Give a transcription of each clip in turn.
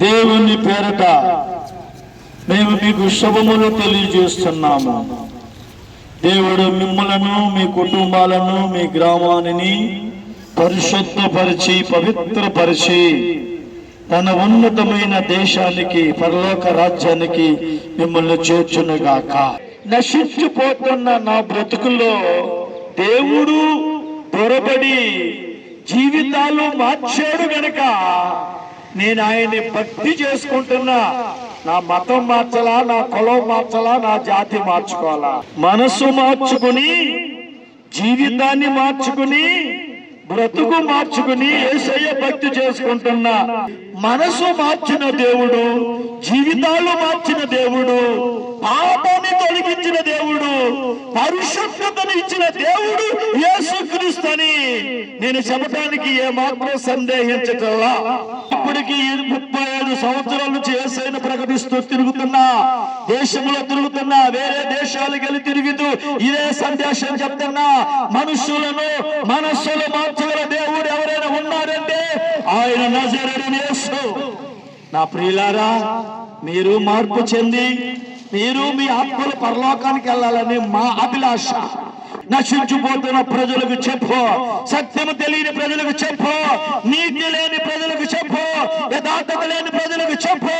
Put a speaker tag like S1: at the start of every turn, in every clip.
S1: దేవుని పేరట మేము మీకు శుభములు తెలియజేస్తున్నాము. దేవుడు మిమ్మలను మీ కుటుంబాలను మీ గ్రామాన్ని పరిశుద్ధపరిచి పవిత్రపరిచి తన ఉన్నతమైన దేశానికి పరలోక రాజ్యానికి మిమ్మల్ని చేర్చునుగాక. నశించిపోతున్న నా బ్రతుకుల్లో దేవుడు దొరబడి జీవితాలు మార్చాడు గనక నేను ఆయన్ని భక్తి చేసుకుంటున్నా. నా మతం మార్చలా నా కులం మార్చలా నా జాతి మార్చుకోవాలా? మనసు మార్చుకుని జీవితాన్ని మార్చుకుని బ్రతుకు మార్చుకుని ఏసయ్య భక్తి చేసుకుంటున్నా. మనసు మార్చిన దేవుడు జీవితాలు మార్చిన దేవుడు పాపాన్ని తొలగించిన దేవుడు పరిశుద్ధతను ఇచ్చిన దేవుడు ఏ అని నేను చెప్పడానికి ఏ మాత్రం సందేహించటల్లా. ఇప్పటికి ముప్పై ఐదు సంవత్సరాల నుంచి ఏసైన ప్రకటిస్తూ తిరుగుతున్నా దేశంలో తిరుగుతున్నా వేరే దేశాలకు వెళ్ళి తిరుగుతూ ఇదే సందేశం చెప్తున్నా. మనుషులను మనస్సులు మార్చగల దేవుడు ఎవరైనా ఉన్నారంటే ఆయన నజరేసు నా ప్రియులారా మీరు మార్పు చెంది మీరు మీ ఆత్మలు పరలోకానికి వెళ్ళాలని మా అభిలాష. నశించిపోతున్న ప్రజలకు చెప్పు. సత్యము తెలియని ప్రజలకు చెప్పు. నీతి లేని ప్రజలకు చెప్పు. యథార్థత లేని ప్రజలకు చెప్పు.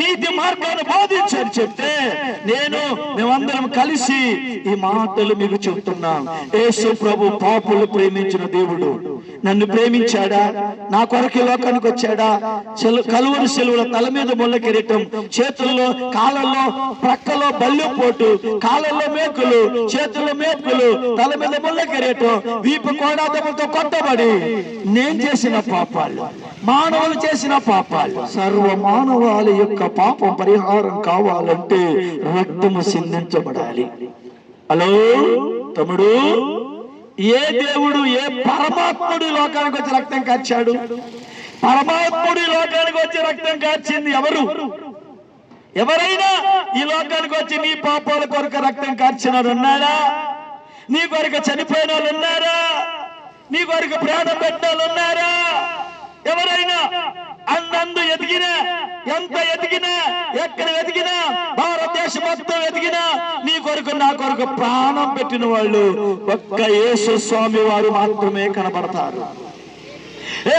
S1: నీతి మార్గాన్ని బోధించని చెప్తే నేను మేమందరం కలిసి ఈ మాటలు మీకు చెప్తున్నాం. యేసు ప్రభు పాపులు ప్రేమించిన దేవుడు. నన్ను ప్రేమించాడా? నా కొరకు లోకానికి వచ్చాడా? కలువరి సెలువుల తల మీద ముళ్ళ కిరీటం చేతుల్లో కాళ్ళల్లో ప్రక్కలో బల్లు పోటు కాళ్ళల్లో మేకులు చేతుల్లో మేకులు తల మీద ముళ్ళ కిరీటం వీపు కోడాదములతో కొట్టబడి నేను చేసిన పాపాలు మానవులు చేసిన పాపాలు. సర్వ మానవాళి యొక్క పాపం పరిహారం కావాలంటే రక్తము సిందించబడాలి. హలో? తమ్ముడు? ఏ దేవుడు ఏ పరమాత్ముడు లోకానికి వచ్చి రక్తం కాచాడు పరమాత్ముడు లోకానికి వచ్చి రక్తం కాచింది ఎవరు? ఎవరైనా ఈ లోకానికి వచ్చి నీ పాపాల కొరకు రక్తం కార్చిన ఉన్నారా నీ కొరకు చనిపోయిన వాళ్ళు ఉన్నారా? నీ కొరకు ప్రాణం పెట్టిన వాళ్ళు ఉన్నారా? అన్నందు ఎదిగినా ఎంత ఎదిగినా ఎక్కడ ఎదిగినా భారతదేశం మొత్తం ఎదిగినా నీ కొరకు నా కొరకు ప్రాణం పెట్టిన వాళ్ళు ఒక్క యేసు స్వామి వారు మాత్రమే కనబడతారు.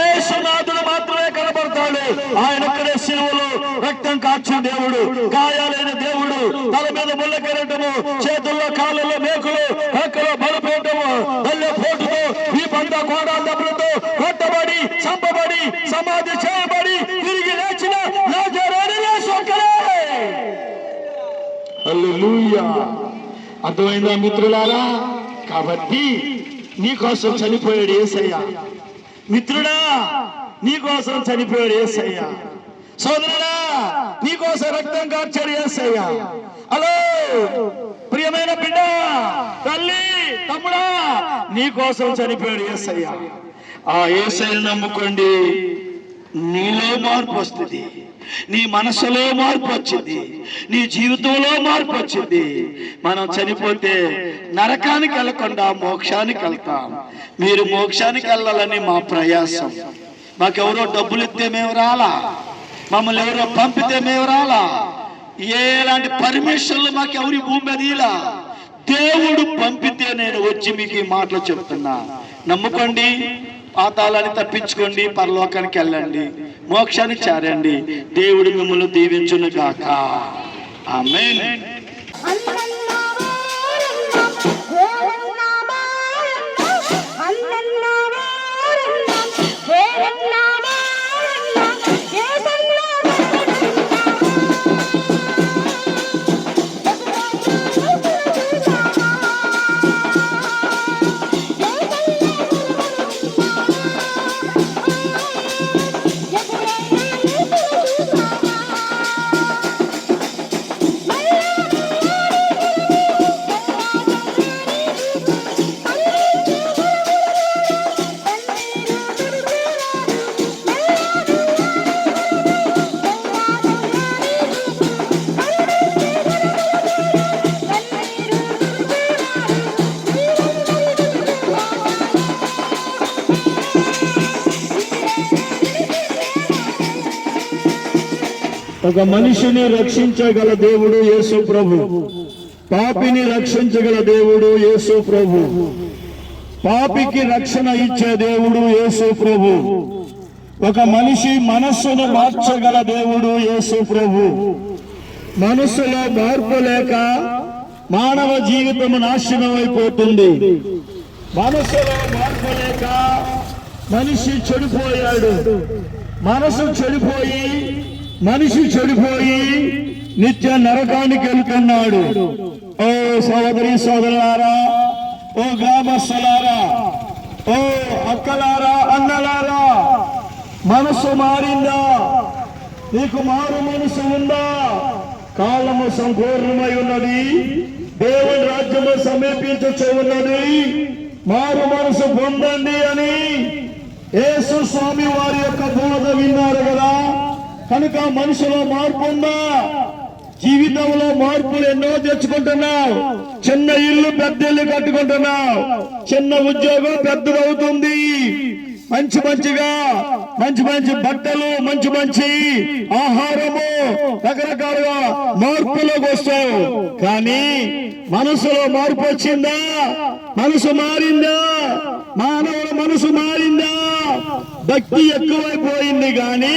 S1: ఏసునాథుడు మాత్రమే కనబడతాడు. ఆయన ఒక్కడే శిలువలో రక్తం కాచిన దేవుడు గాయాలైన దేవుడు తల మీద ముళ్ళకెరటము చేతుల్లో కాళ్ళలో మేకులు రెక్కలో బలపేయటము తల్లి పోటుతో ఈ పంట కోడా దెబ్బలతో కొట్టబడి చంపబడి సమాధి చేయబడి తిరిగి లేచిన లాజరు యేసు ఒక్కడే. హల్లెలూయా. అర్థమైందా మిత్రులారా? కాబట్టి నీకోసం చనిపోయాడు ఏసయ్య. మిత్రుడా నీకోసం చనిపోయాడు ఏసయ్య. సోదరుడా నీకోసం రక్తం కార్చాడు ఏసయ్య. హలో ప్రియమైన బిడ్డ తల్లి తమ్ముడా నీకోసం చనిపోయాడు ఏసయ్య. ఆ ఏసయ్య నమ్ముకోండి. నీలో మార్పు వస్తుంది. నీ మనసులో మార్పు వచ్చింది. నీ జీవితంలో మార్పు వచ్చింది. మనం చనిపోతే నరకానికి వెళ్ళకుండా మోక్షానికి వెళ్తాం. మీరు మోక్షానికి వెళ్ళాలని మా ప్రయాసం. మాకెవరో డబ్బులు ఇస్తే మేము రాలా. మమ్మల్ని ఎవరో పంపితే మేము రాలా. ఎలాంటి పర్మిషన్లు మాకు ఎవరి భూమి మీద ఇలా దేవుడు పంపితే నేను వచ్చి మీకు ఈ మాటలు చెప్తున్నా. నమ్ముకోండి. పాతాలని తప్పించుకోండి పరలోకానికి వెళ్ళండి మోక్షాన్ని చేరండి. దేవుడు మిమ్మల్ని దీవించును గాక ఆమేన్ ఒక మనిషిని రక్షించగల దేవుడు యేసు ప్రభు. పాపిని రక్షించగల దేవుడు యేసు ప్రభు. పాపికి రక్షణ ఇచ్చే దేవుడు యేసు ప్రభు. ఒక మనిషి మనస్సును మార్చగల దేవుడు యేసు ప్రభు. మనస్సులో మార్పు లేక మానవ జీవితం నాశనం అయిపోతుంది. మనస్సులో మార్పు లేక మనిషి చెడిపోయాడు. మనసు చెడిపోయి మనిషి చెడిపోయి నిత్య నరకానికి వెళ్తున్నాడు ఓ సోదరి సోదరులారా ఓ గ్రామస్తులారా ఓ అక్కలారా అన్నలారా మనసు మారిందా? నీకు మారు మనసు ఉందా? కాలము సంపూర్ణమై ఉన్నది. దేవుని రాజ్యము సమీపించచ్చు ఉన్నది. మారు మనసు పొందండి అని యేసు స్వామి వారి యొక్క బోధ విన్నారు కదా. కనుక మనిషిలో మార్పు ఉందా? జీవితంలో మార్పులు ఎన్నో తెచ్చుకుంటున్నావు. చిన్న ఇల్లు పెద్ద ఇల్లు కట్టుకుంటున్నావు. చిన్న ఉద్యోగం పెద్దదవుతుంది మంచి మంచిగా మంచి మంచి బట్టలు మంచి మంచి ఆహారము రకరకాలుగా మార్పులోకి వస్తావు. కానీ మనసులో మార్పు వచ్చిందా? మనసు మారిందా? మానవుల మనసు మారిందా? భక్తి ఎక్కువైపోయింది కానీ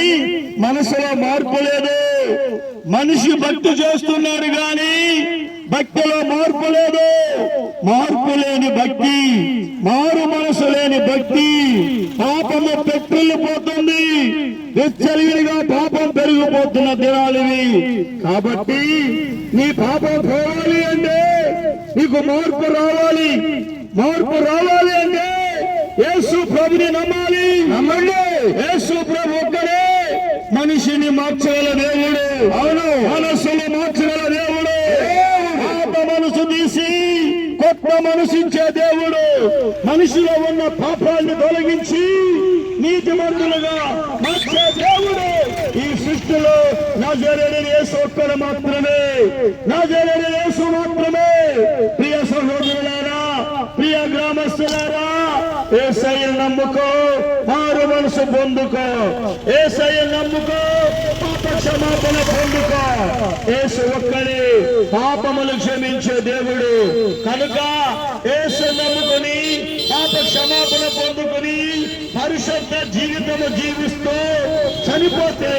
S1: మనసులో మార్పు లేదు. మనిషి భక్తి చేస్తున్నాడు గాని భక్తిలో మార్పు లేదు. మార్పు లేని భక్తి మారు మనసు లేని భక్తి పాపము పెట్టుల్లిపోతుంది విచ్చలివిడిగా పాపం పెరిగిపోతున్న దినాలివి కాబట్టి నీ పాపం పోవాలి అంటే నీకు మార్పు రావాలి. మార్పు రావాలి ప్రభుని నమ్మాలి. నమ్మండి. యేసు ప్రభు ఒక్కడే. మనిషిని మార్చగల దేవుడు. అవును. మనస్సును మార్చగల దేవుడు. పాప మనసు తీసి కొత్త మనసిచ్చే దేవుడు. మనిషిలో ఉన్న పాపాన్ని తొలగించి నీతి మంతులుగా మార్చే దేవుడు. ఈ సృష్టిలో నా జరిగిన యేసు ఒక్కడు మాత్రమే. నా జరిగిన యేసు మాత్రమే. ప్రియ సహోదరులారా ప్రియ గ్రామస్తులారా నమ్ముకో మారు మనసు పొందుకో. ఏసయ్య నమ్ముకో పాప క్షమాపణ పొందుకో. ఏసు ఒక్కడే పాపములు క్షమించే దేవుడు. కనుక ఏసు నమ్ముకొని పాప క్షమాపణ పొందుకొని పరిశుద్ధ జీవితము జీవిస్తూ చనిపోతే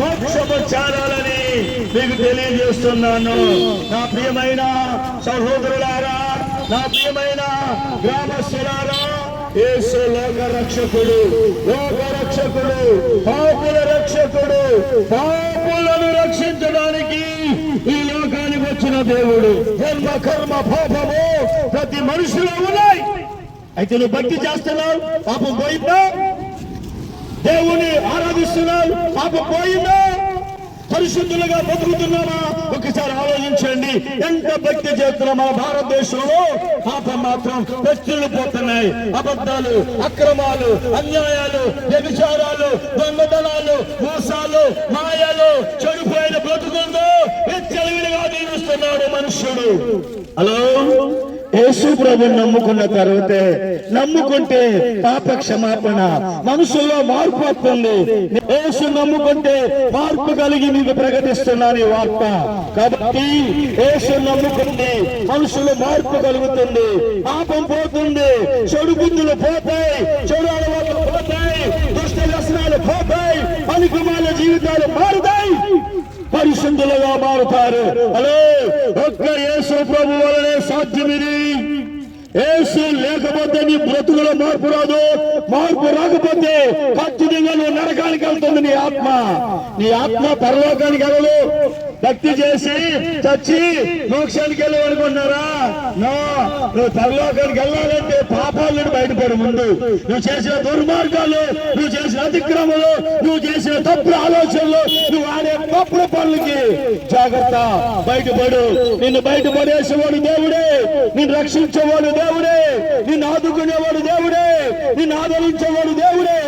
S1: మోక్షము చేరాలని మీకు తెలియజేస్తున్నాను. నా ప్రియమైన సహోదరులారా నా ప్రియమైన గ్రామస్తులారా యేసు లోక రక్షకుడు లోక రక్షకుడు పాపుల రక్షకుడు పాపులను రక్షించడానికి ఈ లోకానికి వచ్చిన దేవుడు. జన్మ కర్మ పాపము ప్రతి మనుషులో ఉన్నాయి. అయితే నువ్వు భక్తి చేస్తున్నావు పాపం పోయిందా? దేవుని ఆరాధిస్తున్నావు పాపం పోయిందా? పరిశుద్ధులుగా బతుకుతున్నామా? ఒకసారి ఆలోచించండి. ఎంత భక్తి చేస్తున్నాం మన భారతదేశంలో? పాపం మాత్రం వ్యక్తులు పోతున్నాయి. అబద్ధాలు అక్రమాలు అన్యాయాలు వ్యభిచారాలు దొంగతనాలు మోసాలు మాయాలు చెడిపోయిన బ్రతుకుందో విచ్చలవిడిగా జీవిస్తున్నాడు మనుషుడు హలో? యేసు ప్రభు నమ్ముకున్న తర్వాతే నమ్ముకుంటే పాప క్షమాపణ మనసులో మార్పు వస్తుంది. యేసు నమ్ముకుంటే మార్పు కలిగి మీకు ప్రకటిస్తున్నాను ఈ వార్త. కాబట్టి యేసు నమ్ముకుంది మనసులో మార్పు కలుగుతుంది. పాపం పోతుంది చెడు బుద్ధులు పోతాయి చెడు అలవాట్లు పోతాయి దుష్ట వ్యసనాలు పోతాయి పనికిమాల జీవితాలు మారుతాయి. పరిశుద్ధులుగా మారుతారు. హలో ఒక్క యేసు ప్రభు వలనే సాధ్యమిది యేసు లేకపోతే నీ బ్రతుకులో మార్పు రాదు. మార్పు రాకపోతే ఖచ్చితంగా నువ్వు నరకానికి వెళ్తుంది నీ ఆత్మ. నీ ఆత్మ పరలోకానికి వెళ్ళదు. భక్తి చేసి చచ్చి మోక్షానికి వెళ్ళి అనుకున్నారా నువ్వు పరలోకానికి వెళ్ళాలంటే పాపాల నుండి బయటపడు ముందు. నువ్వు చేసిన దుర్మార్గాలు నువ్వు చేసిన అతిక్రమలు నువ్వు చేసిన తప్పుడు ఆలోచనలు నువ్వు ఆడే తప్పుడు పనులకి జాగ్రత్త. బయటపడు. నిన్ను బయటపడేసేవాడు దేవుడే. నిన్ను రక్షించేవాడు దేవుడే. నిన్ను ఆదుకునేవాడు దేవుడే. నిన్ను ఆదరించేవాడు దేవుడే.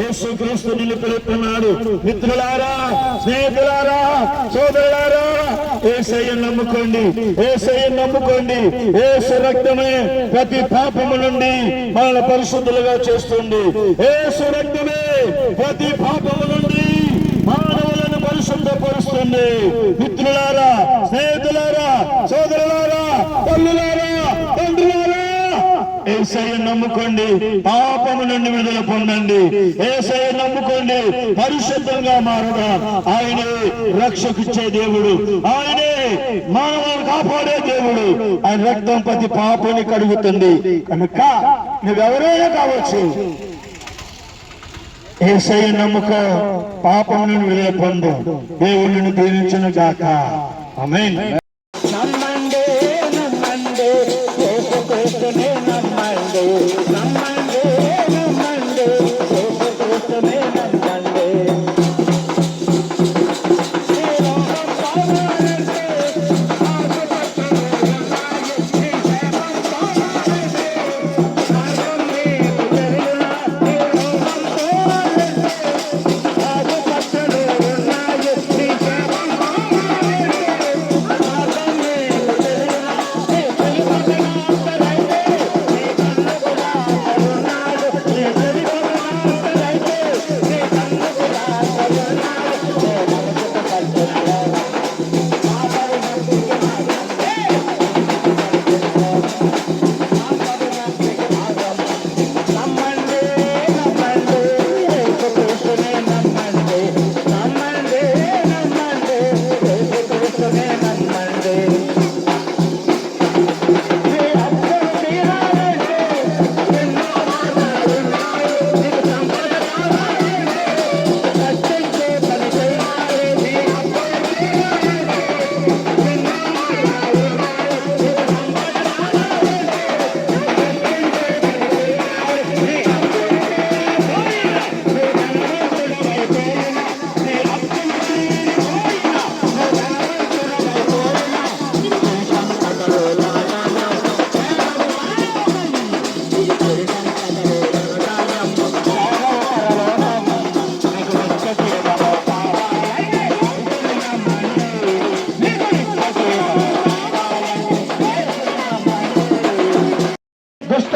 S1: యేసుక్రీస్తు నిన్ను పిలుస్తున్నాడు మిత్రులారా స్నేహితులారా సోదరులారా ఏసయ్య నమ్ముకోండి. ఏసయ్య నమ్ముకోండి. ఏసు రక్తమే ప్రతి పాపము నుండి మనల్ని పరిశుద్ధులుగా చేస్తుంది. ఏసు రక్తమే ప్రతి పాపము నుండి మానవులను పరిశుద్ధపరుస్తుంది. మిత్రులారా స్నేహితులారా సోదరులారా తల్లులారా ఏసయ్య నమ్ముకోండి. పాపము నుండి విడుదల పొందండి. ఏసయ్య నమ్ముకోండి. పరిశుద్ధంగా మారగా. ఆయనే రక్షకిచ్చే దేవుడు. ఆయనే మానవాన్ని కాపాడే దేవుడు. ఆయన రక్తం ప్రతి పాపని కడుగుతుంది. కనుక నువ్వెవరైనా కావచ్చు. ఏసయ్య నమ్మక. పాపం నుండి విడుదల పొందు. దేవుడిని ప్రేమించను గాక. ఆమేన్.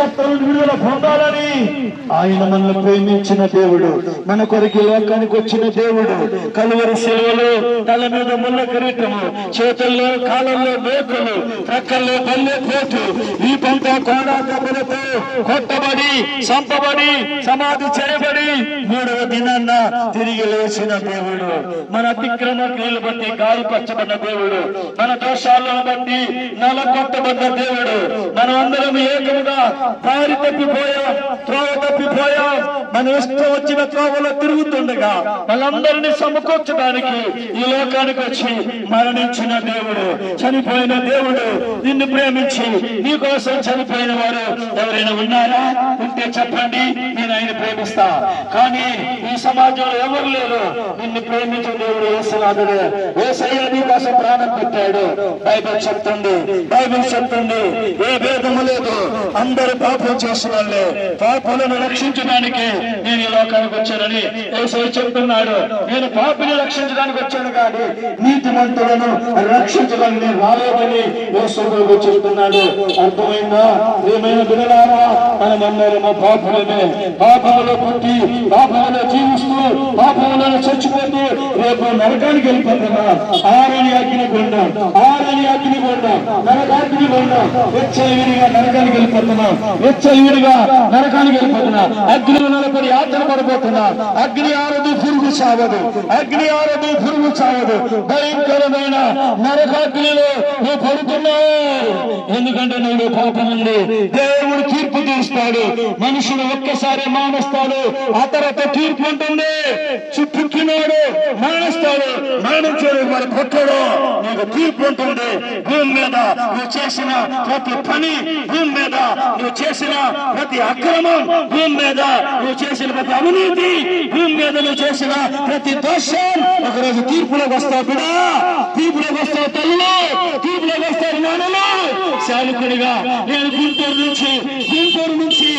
S1: దుష్టత్వం నుండి విడుదల పొందాలని ఆయన మనల్ని ప్రేమించిన దేవుడు మన కొరకు లోకానికి వచ్చిన దేవుడు. కలువరి సెలవులు తల మీద ముళ్ళ కిరీటము చేతుల్లో కాలంలో మేకులు ప్రక్కల్లో పల్లె పోటు ఈ పంట కోడా దెబ్బలతో కొట్టబడి సంపబడి సమాధి చేయబడి మూడవ దినాన్న తిరిగి లేచిన దేవుడు. మన అతిక్రమ క్రియలు బట్టి గాయపరచబడ్డ దేవుడు. మన దోషాలను బట్టి నలగొట్టబడ్డ దేవుడు. మనం అందరం ఏకముగా దారి తప్పిపోయాం త్రోవ తప్పిపోయా మన ఇష్టం వచ్చిన త్రోవలో తిరుగుతుండగా మనందరినీ సమకూర్చడానికి ఈ లోకానికి వచ్చి మరణించిన దేవుడు చనిపోయిన దేవుడు నిన్ను ప్రేమించి నీ కోసం చనిపోయిన వారు ఎవరైనా ఉన్నారా? ఉంటే చెప్పండి నేను ఆయన ప్రేమిస్తా. కానీ ఈ సమాజంలో ఎవరు లేరు? నిన్ను ప్రేమించిన దేవుడు ఏసునాథుడు ఏసయ్య నీ కోసం ప్రాణం పెట్టాడు. బైబిల్ చెప్తుంది. బైబిల్ చెప్తుంది. ఏ భేదము లేదు. అందరు పాపం చేసిన వాళ్ళే పాపులను రక్షించడానికి నేను ఈ లోకానికి వచ్చానని ఏసయ్య చెప్తున్నాడు. నేను పాపిని రక్షించడానికి వచ్చాను కానీ నీతిమంతులను రక్షించడానికి నేను రాలేదని యేసుప్రభు చెప్తున్నాడు. అర్థమైందా? ఏమైనా బిడలారా మనం అందరము పాపులమే. పాపములో పుట్టి జీవి చూస్తూ పాపములో చచ్చిపోతూ రేపు నరకానికి వెళ్ళిపోతున్నా ఆరని అగ్ని గుండం ఆరని అగ్ని గుండం నరకాగ్ని గుండం వెచ్చవిడిగా నరకానికి వెళ్ళిపోతున్నా. వెచ్చవిడిగా నరకానికి వెళ్ళిపోతున్నా. అగ్ని నలపడి యాత్ర పడిపోతున్నా. అగ్ని ఆరదు పురుగు సాగదు అగ్ని ఆరదు పురుగు సాగదు భయంకరమైన నరకాగ్నిలో నువ్వు పడుతున్నావు. ఎందుకంటే నువ్వు పాపం ఉంది. దేవుడు తీర్పు తీరుస్తాడు. మనుషుడు ఒక్కసారి మానస్తాడు. ఆ తర్వాత తీర్పు ఉంటుంది చుట్టుకున్నాడు మరణిస్తాడు మరణించాడు మరి భక్తుడు నీకు తీర్పు ఉంటుంది. భూమి మీద నువ్వు చేసిన ప్రతి పని భూమి మీద నువ్వు చేసిన ప్రతి అక్రమం భూమి మీద నువ్వు చేసిన ప్రతి అవినీతి భూమి మీద నువ్వు చేసిన ప్రతి దోషం ఒకరోజు తీర్పులోకి వస్తావు బిడా. తీర్పులోకి వస్తావు తల్లు. తీర్పులోకి వస్తావు నాన్నలు. శాలకుడిగా నేను గుంటూరు నుంచి గుంటూరు నుంచి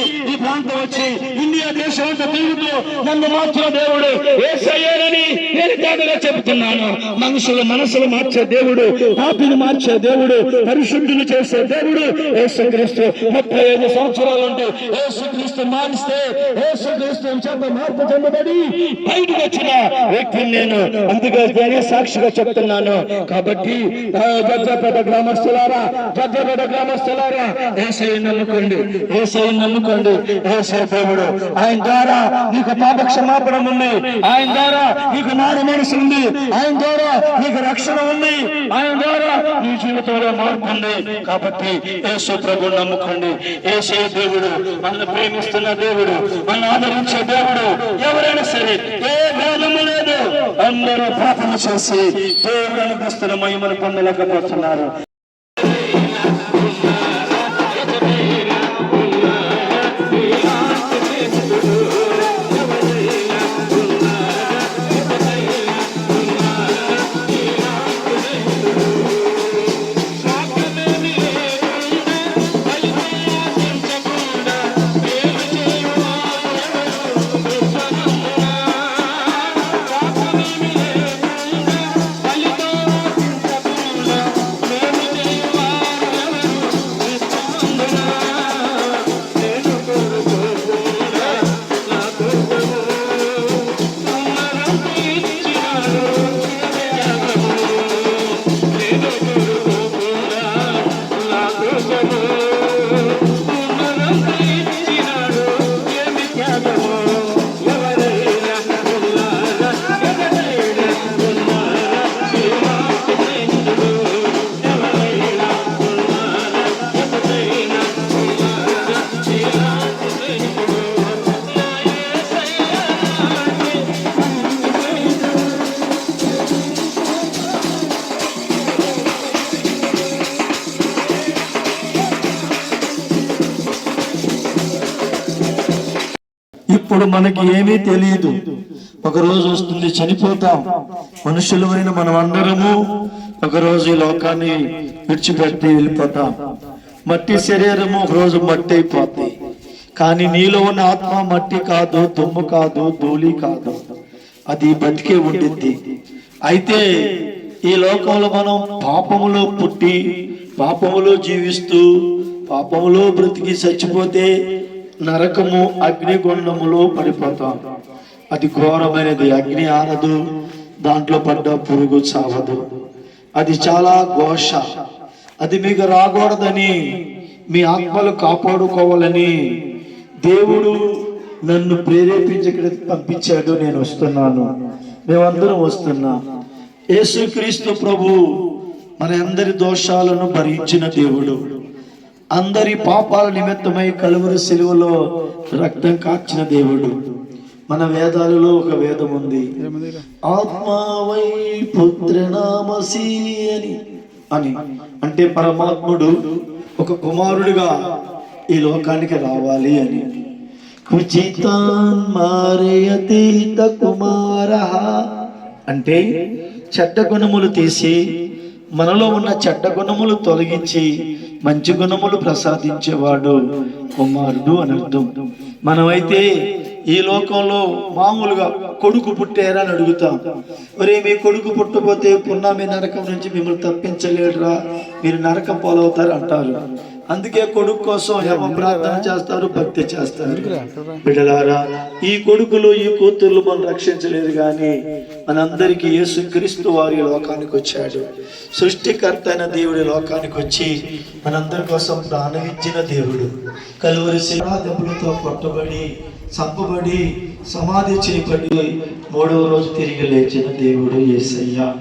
S1: ప్రాంతం వచ్చి ఇండియా దేశం అంతా తిరుగుతూ నన్ను మార్చిన దేవుడు. ఏసయ్యానని నేను తేదగా చెబుతున్నాను. మనుషుల మనసులు మార్చే దేవుడు పాపిని మార్చే దేవుడు పరిశుద్ధులు చేసే దేవుడు ఏసుక్రీస్తు ముప్పై ఐదు సంవత్సరాలు ఉంటే ఏసుక్రీస్తు మారిస్తే ఏసుక్రీస్తు చేత మార్పు చెందబడి బయటకు వచ్చిన వ్యక్తిని నేను అందుకే నేనే సాక్షిగా చెప్తున్నాను. కాబట్టి ఆ, జడ్జపేట గ్రామస్తులారా జడ్జపేట గ్రామస్తులారా ఏసై నమ్ముకోండి ఏసై నమ్ముకోండి. ఏసే దేవుడు ఆయన ద్వారా నీకు పాప క్షమాపణ ఉంది. ఆయన ద్వారా నీకు మారు మనసు ఉంది. ఆయన ద్వారా నీకు రక్షణ ఉంది. ఆయన ద్వారా నీ జీవితంలో మార్పు ఉంది. కాబట్టి యేసు ప్రభు నమ్ముకోండి. ఏసే దేవుడు మనల్ని ప్రేమిస్తున్న దేవుడు మనల్ని ఆదరించే దేవుడు ఎవరైనా సరే ఏ భేదము లేదు. అందరూ పాపం చేసి దేవుడు అనుగ్రస్తున్న మహిమను పొందలేకపోతున్నారు. ఇప్పుడు మనకి ఏమీ తెలియదు. ఒక రోజు వస్తుంది చనిపోతాం. మనుషులమైన మనం అందరము ఒక రోజు ఈ లోకాన్ని విడిచిపెట్టి వెళ్ళిపోతాం. మట్టి శరీరము ఒక రోజు మట్టి అయిపోతుంది కానీ నీలో ఉన్న ఆత్మ మట్టి కాదు దుమ్ము కాదు ధూళి కాదు. అది బతికే ఉండిద్ది. అయితే ఈ లోకంలో మనం పాపములో పుట్టి పాపములో జీవిస్తూ పాపములో బ్రతికి చచ్చిపోతే నరకము అగ్నిగుండములో పడిపోతాం. అది ఘోరమైనది. అగ్ని ఆరదు దాంట్లో పడ్డ పురుగు చావదు. అది చాలా ఘోష. అది మీకు రాకూడదని మీ ఆత్మలు కాపాడుకోవాలని దేవుడు నన్ను ప్రేరేపించి ఇక్కడ పంపించాడు. నేను వస్తున్నాను. మేమందరం వస్తున్నాం. యేసుక్రీస్తు ప్రభు మన అందరి దోషాలను భరించిన దేవుడు. అందరి పాపాల నిమిత్తమై కలువరి సెలువలో రక్తం కాచిన దేవుడు. మన వేదాలలో ఒక వేదం ఉంది. ఆత్మావై పుత్రనామసి అని అని. అంటే పరమాత్ముడు ఒక కుమారుడిగా ఈ లోకానికి రావాలి అని. కుచితాన్ మారయతీత కుమార అంటే చెడ్డ గుణములు తీసి మనలో ఉన్న చెడ్డ గుణములు తొలగించి మంచి గుణములు ప్రసాదించేవాడు కుమారుడు అని అర్థం. మనమైతే ఈ లోకంలో మామూలుగా కొడుకు పుట్టారని అడుగుతాం. ఒరే మీ కొడుకు పుట్టపోతే పున్నామి నరకం నుంచి మిమ్మల్ని తప్పించలేడురా మీరు నరకం పాలవుతారు అంటారు అందుకే కొడుకు కోసం ఏమో ప్రార్థన చేస్తారు భక్తి చేస్తారు. బిడ్డలారా ఈ కొడుకులు ఈ కూతుర్లు మనం రక్షించలేదు కానీ మనందరికీ యేసుక్రీస్తు వారి లోకానికి వచ్చాడు. సృష్టికర్త అయిన దేవుడి లోకానికి వచ్చి మనందరి కోసం ప్రాణం ఇచ్చిన దేవుడు. కలువరి దెబ్బలతో కొట్టబడి చంపబడి సమాధి చేయబడి మూడవ రోజు తిరిగి లేచిన దేవుడు యేసయ్య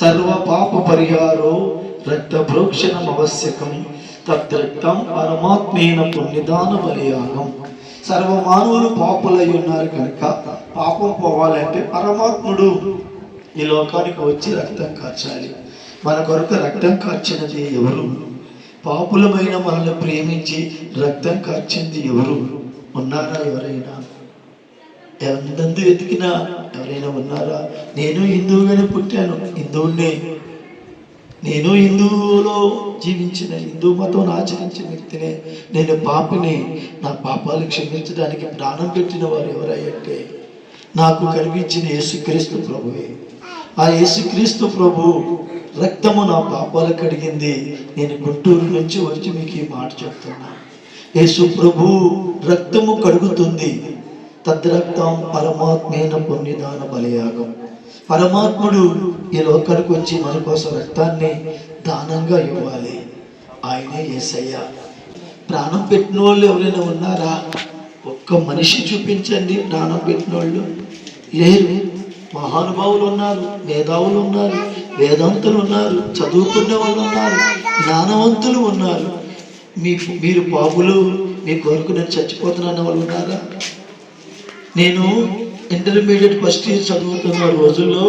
S1: సర్వ పాప పరిహారం రక్త ప్రోక్షణం ఆవశ్యకం తద్రక్తం పరమాత్మేన పుణ్యదాన బలియాగం సర్వ మానవులు పాపులై ఉన్నారు కనుక పాపం పోవాలంటే పరమాత్ముడు ఈ లోకానికి వచ్చి రక్తం కార్చాలి మన కొరకు రక్తం కార్చినది ఎవరు? పాపులమైన మనల్ని ప్రేమించి రక్తం కార్చింది ఎవరు? ఉన్నారా ఎవరైనా? ఎంతందు వెతికినా ఎవరైనా ఉన్నారా? నేను హిందువుగానే పుట్టాను. హిందువునే నేను హిందువులో జీవించిన హిందూ మతం ఆచరించిన వ్యక్తినే నేను పాపిని నా పాపాలు క్షమించడానికి ప్రాణం పెట్టిన వారు ఎవరయ్యంటే నాకు కనిపించిన యేసుక్రీస్తు ప్రభువే. ఆ యేసుక్రీస్తు ప్రభు రక్తము నా పాపాలు కడిగింది. నేను గుంటూరు నుంచి వచ్చి మీకు ఈ మాట చెప్తున్నా. యేసు ప్రభు రక్తము కడుగుతుంది. తద్రక్తం పరమాత్మైన పుణ్యదాన బలియాగం. పరమాత్ముడు ఈ లోకానికి వచ్చి మన కోసం రక్తాన్ని దానంగా ఇవ్వాలి. ఆయనే యేసయ్య ప్రాణం పెట్టిన వాళ్ళు ఎవరైనా ఉన్నారా? ఒక్క మనిషి చూపించండి ప్రాణం పెట్టిన వాళ్ళు లేరు మహానుభావులు ఉన్నారు మేధావులు ఉన్నారు వేదాంతులు ఉన్నారు చదువుకున్న వాళ్ళు ఉన్నారు జ్ఞానవంతులు ఉన్నారు. మీ మీరు పాపులు మీ కొరకు నేను చచ్చిపోతున్నాను వాళ్ళు ఉన్నారా? నేను ఇంటర్మీడియట్ ఫస్ట్ ఇయర్ చదువుతున్న రోజుల్లో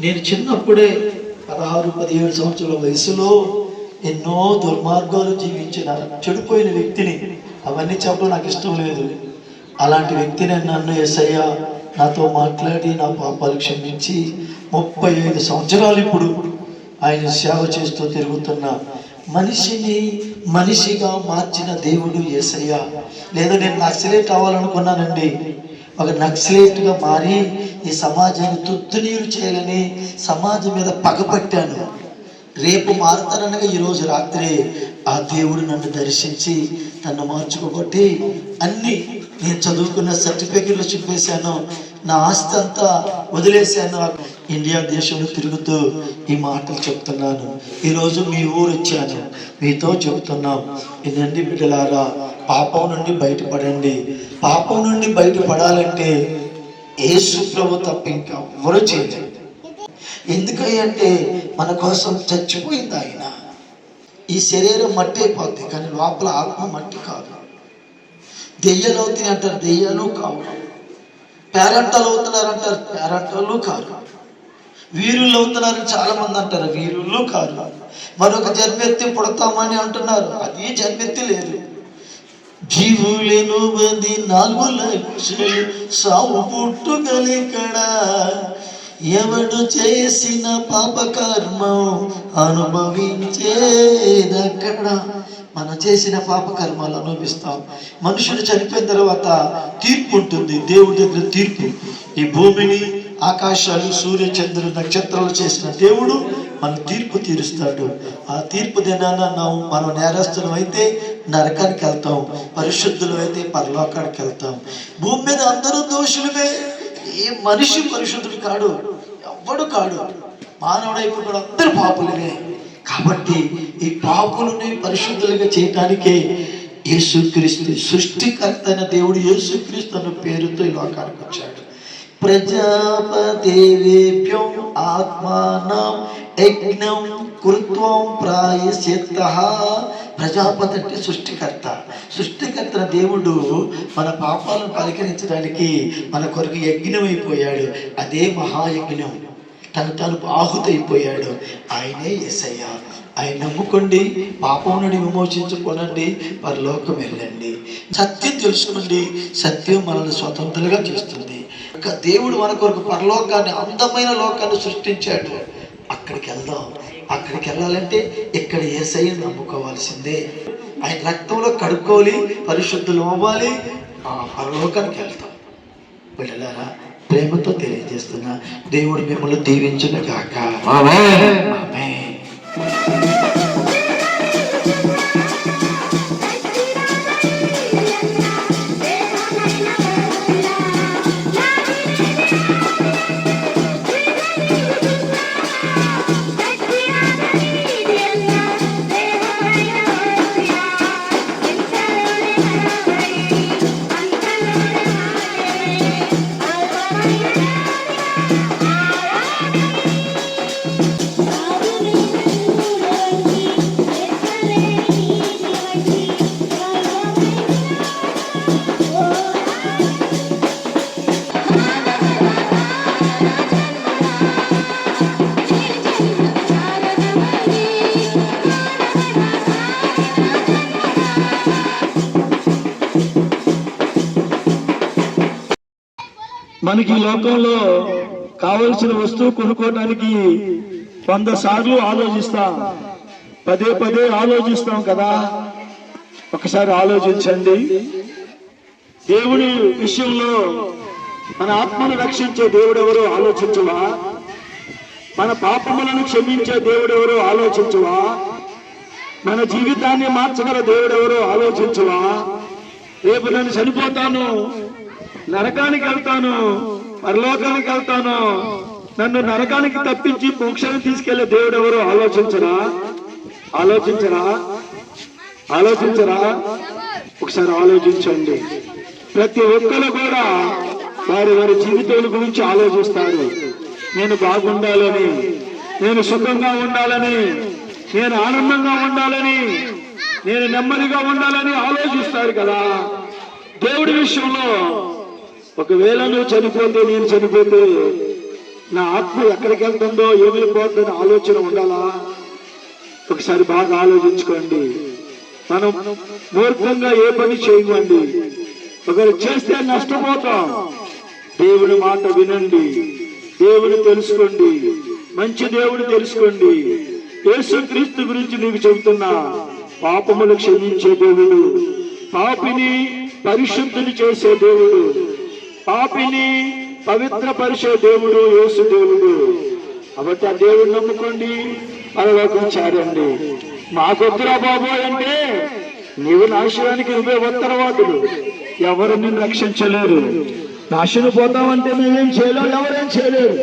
S1: నేను చిన్నప్పుడే పదహారు పదిహేడు సంవత్సరాల వయసులో ఎన్నో దుర్మార్గాలు జీవించిన చెడిపోయిన వ్యక్తిని అవన్నీ చెప్పడం నాకు ఇష్టం లేదు. అలాంటి వ్యక్తిని నన్ను ఎస్ఐయ నాతో మాట్లాడి నా పాపాలు క్షమించి ముప్పై ఐదు సంవత్సరాలు ఇప్పుడు ఆయన సేవ చేస్తూ తిరుగుతున్న మనిషిని మనిషిగా మార్చిన దేవుడు యేసయ్య లేదా నేను నక్సలేట్ అవ్వాలనుకున్నానండి. ఒక నక్సలేట్గా మారి ఈ సమాజాన్ని తుత్తునీరు చేయాలని సమాజం మీద పగపట్టాను రేపు మారుతాననగా ఈరోజు రాత్రి ఆ దేవుడు నన్ను దర్శించి నన్ను మార్చుకోబట్టి అన్ని నేను చదువుకున్న సర్టిఫికెట్లు చెప్పేశాను నా ఆస్తి అంతా వదిలేశాను. ఇండియా దేశంలో తిరుగుతూ ఈ మాటలు చెప్తున్నాను. ఈరోజు మీ ఊరు వచ్చాను. మీతో చెప్తున్నాం ఇదండి బిడ్డలారా పాపం నుండి బయటపడండి. పాపం నుండి బయటపడాలంటే యేసు ప్రభు తప్ప ఇంకా ఎవరు చేయలేదు ఎందుకంటే మన కోసం చచ్చిపోయింది ఆయన. ఈ శరీరం మట్టి అయిపోద్ది కానీ లోపల ఆత్మ మట్టి కాదు. దెయ్యాలు అవుతాయి అంటారు దెయ్యాలు కావు. పేరంటలు అవుతున్నారు అంటారు పేరంటలు కాదు వీరులు అవుతున్నారు చాలా మంది అంటారు వీరులు కాదు మరొక జన్మెత్తి పుడతామని అంటున్నారు అది జన్మెత్తి లేదు. జీవులను మంది నాలుగు లక్షలు సావు పుట్టుగలికడా ఎవడు చేసిన పాపకర్మం అనుభవించేదక్కడ. మనం చేసిన పాపకర్మాలు అనుభవిస్తాం. మనుషుడు చనిపోయిన తర్వాత తీర్పు ఉంటుంది. దేవుడి దగ్గర తీర్పు. ఈ భూమిని ఆకాశాలు సూర్య చంద్రుడు నక్షత్రాలు చేసిన దేవుడు మన తీర్పు తీరుస్తాడు. ఆ తీర్పు దినాన ನಾವು మనం నేరస్తులం అయితే నరకానికి వెళ్తాం. పరిశుద్ధులు అయితే పరలోకానికి వెళ్తాం. భూమి మీద అందరూ దోషులమే. ఏ మనిషి పరిశుద్ధుడు కాడు. ఎవ్వడు కాడు. మానవుడైపు కూడా అందరు పాపులనే కాబట్టి ఈ పాపులని పరిశుద్ధులుగా చేయటానికే యేసుక్రీస్తు సృష్టికర్త అయిన దేవుడు యేసుక్రీస్తు అన్న పేరుతో ఈ లోకానికి వచ్చాడు. ప్రజాపదేవేభ్యం ఆత్మానం యజ్ఞం కృత్వం ప్రాయశ్చిత్త ప్రజాపతి అంటే సృష్టికర్త. సృష్టికర్త దేవుడు మన పాపాలను పరికరించడానికి మన కొరకు యజ్ఞం అయిపోయాడు అదే మహాయజ్ఞం. తను తాను ఆహుతైపోయాడు. ఆయనే ఎసయ్య ఆయన నమ్ముకోండి పాపం నుండి విమోచించుకోనండి పరలోకం వెళ్ళండి. సత్యం తెలుసుకోండి సత్యం మనల్ని స్వతంత్రంగా చేస్తుంది. ఇంకా దేవుడు మన కొరకు పరలోకాన్ని అందమైన లోకాన్ని సృష్టించాడు. అక్కడికి వెళ్దాం. అక్కడికి వెళ్ళాలంటే ఇక్కడ ఏసయ్య నమ్ముకోవాల్సిందే. ఆయన రక్తంలో కడుక్కోవాలి పరిశుద్ధులు అవ్వాలి. ఆ పరలోకానికి వెళ్తాం. వెళ్ళారా ప్రేమతో తెలియజేస్తున్నా దేవుడు మిమ్మల్ని దీవించును గాక.
S2: మనకి ఈ లోకంలో కావలసిన వస్తువు కొనుక్కోవడానికి వంద సార్లు ఆలోచిస్తాం. పదే పదే ఆలోచిస్తాం కదా. ఒకసారి ఆలోచించండి. దేవుడి విషయంలో
S1: మన ఆత్మను రక్షించే దేవుడెవరో ఆలోచించవా? మన పాపములను క్షమించే దేవుడెవరో ఆలోచించవా? మన జీవితాన్ని మార్చగల దేవుడెవరో ఆలోచించవా? రేపు నేను చనిపోతాను. నరకానికి వెళ్తాను పరలోకానికి వెళ్తాను. నన్ను నరకానికి తప్పించి మోక్షాన్ని తీసుకెళ్ళే దేవుడు ఎవరు? ఆలోచించరా? ఆలోచించరా? ఆలోచించరా? ఒకసారి ఆలోచించండి. ప్రతి ఒక్కరు కూడా వారి వారి జీవితాల గురించి ఆలోచిస్తారు. నేను బాగుండాలని నేను సుఖంగా ఉండాలని నేను ఆనందంగా ఉండాలని నేను నెమ్మదిగా ఉండాలని ఆలోచిస్తారు కదా. దేవుడి విషయంలో ఒకవేళ నువ్వు చనిపోతే నేను చనిపోతే నా ఆత్మ ఎక్కడికి వెళ్తుందో ఏమైపోతుందని ఆలోచన ఉండాలా? ఒకసారి బాగా ఆలోచించుకోండి. మనం మూర్ఖంగా ఏ పని చేయకండి ఒకరు చేస్తే నష్టపోతాం. దేవుని మాట వినండి. దేవుని తెలుసుకోండి. మంచి దేవుని తెలుసుకోండి. యేసు క్రీస్తు గురించి నీకు చెబుతున్నా. పాపములు క్షమించే దేవుడు. పాపిని పరిశుద్ధిని చేసే దేవుడు. పాపిని పవిత్రపరిచే దేవుడు యేసు దేవుడు. కాబట్టి ఆ దేవుడు నమ్ముకోండి పరలోకం చేరండి మాకొద్దురా బాబోయ్ అంటే నీవు నాశనానికి నువ్వే ఉత్తరవాదులు. ఎవరు నిన్ను రక్షించలేరు? నాశనం పోతామంటే మేమేం చేయలేము ఎవరేం చేయలేరు?